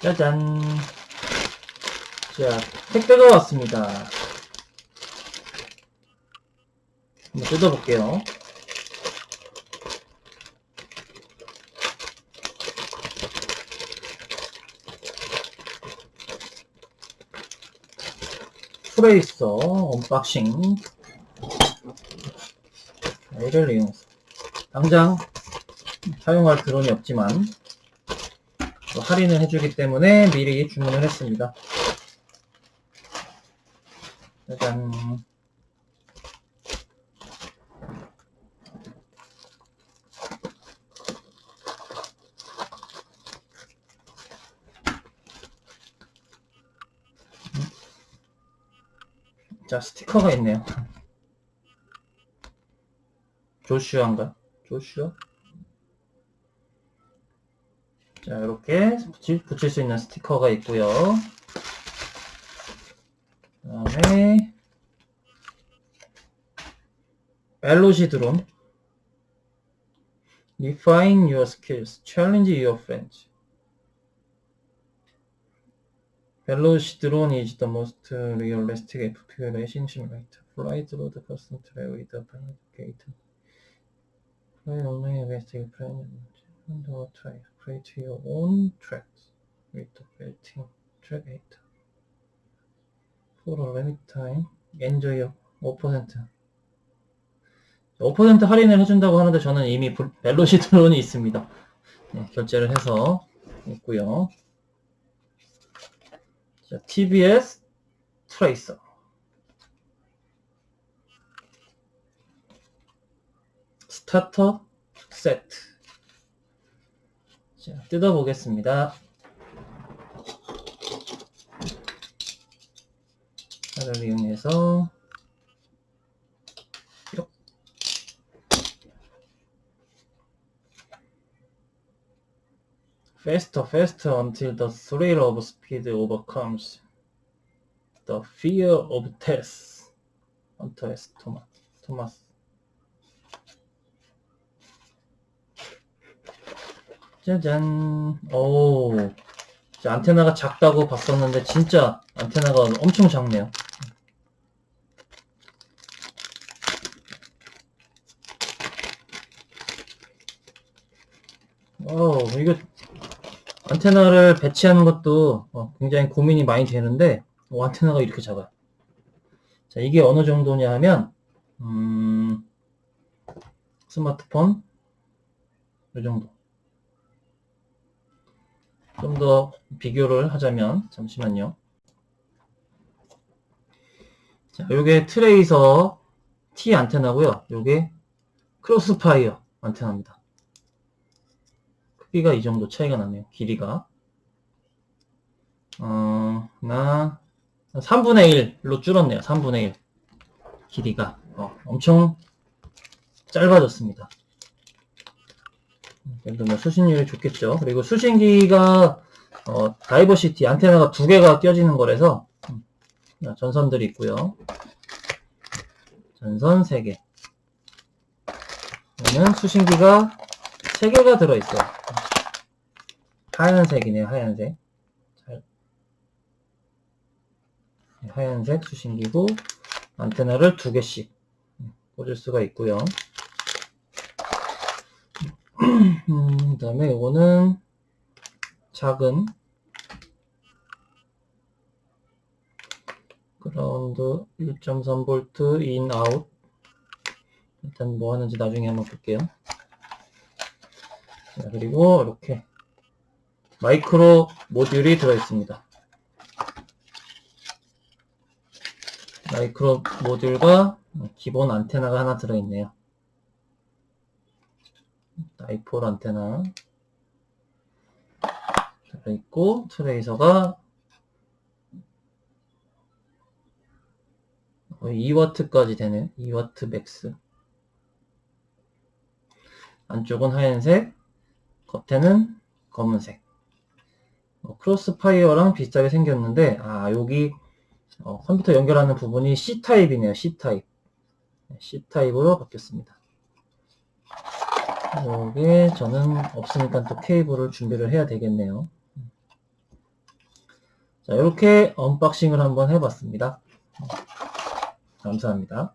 짜잔. 자, 택배가 왔습니다. 한번 뜯어볼게요. 트레이서 언박싱. 자, 이를 이용해서. 당장 사용할 드론이 없지만 또 할인을 해주기 때문에 미리 주문을 했습니다. 짜잔. 자, 스티커가 있네요. 조슈아인가? 조슈아? 자, 이렇게 붙일, 수 있는 스티커가 있고요. 그 다음에 벨로시 드론 Refine your skills, challenge your friends. 벨로시 드론 is the most realistic FPV simulator. Fly through the person trail with a pilot gate. Fly online against a plane or try. Create your own tracks with the built-in track data. For a limited time, enjoy 5%. 5% 할인을 해준다고 하는데 저는 이미 불- 벨로시 드론이 있습니다. 네, 결제를 해서 있고요. 자, TBS 트레이서. 스타터 세트. 자, 뜯어보겠습니다. 칼을 이용해서 뿅. faster, faster until the thrill of speed overcomes the fear of death. 헌터 S. 토마, 토마스. 짜잔. 오. 자, 안테나가 작다고 봤었는데 진짜 안테나가 엄청 작네요. 어, 이거 안테나를 배치하는 것도 어, 굉장히 고민이 많이 되는데 어, 안테나가 이렇게 작아요. 자, 이게 어느 정도냐 하면 음, 스마트폰 이 정도. 좀 더 비교를 하자면 잠시만요. 자, 요게 트레이서 T 안테나고요. 요게 크로스파이어 안테나입니다. 크기가 이 정도 차이가 나네요. 길이가. 어, 나 3분의 1로 줄었네요. 3분의 1. 길이가. 어, 엄청 짧아졌습니다. 그래도 뭐 수신율이 좋겠죠. 그리고 수신기가 어, 다이버시티 안테나가 두 개가 껴지는 거라서 음, 전선들이 있고요. 전선 3개. 얘는 수신기가 3개가 들어있어요. 하얀색이네요, 하얀색. 잘. 네, 하얀색 수신기고 안테나를 두 개씩 꽂을 수가 있고요. 음, 그 다음에 이거는 작은 그라운드 1.3V 인 아웃. 일단 뭐 하는지 나중에 한번 볼게요. 자, 그리고 이렇게 마이크로 모듈이 들어있습니다. 마이크로 모듈과 기본 안테나가 하나 들어있네요 다이폴 안테나 들어있고 트레이서가 거의 2W까지 되네요. 2W 맥스. 안쪽은 하얀색, 겉에는 검은색. 어, 크로스파이어랑 비슷하게 생겼는데, 아, 여기 어, 컴퓨터 연결하는 부분이 C타입이네요. C타입. C타입으로 바뀌었습니다. 여기에 저는 없으니까 또 케이블을 준비를 해야 되겠네요. 자, 이렇게 언박싱을 한번 해봤습니다. 감사합니다.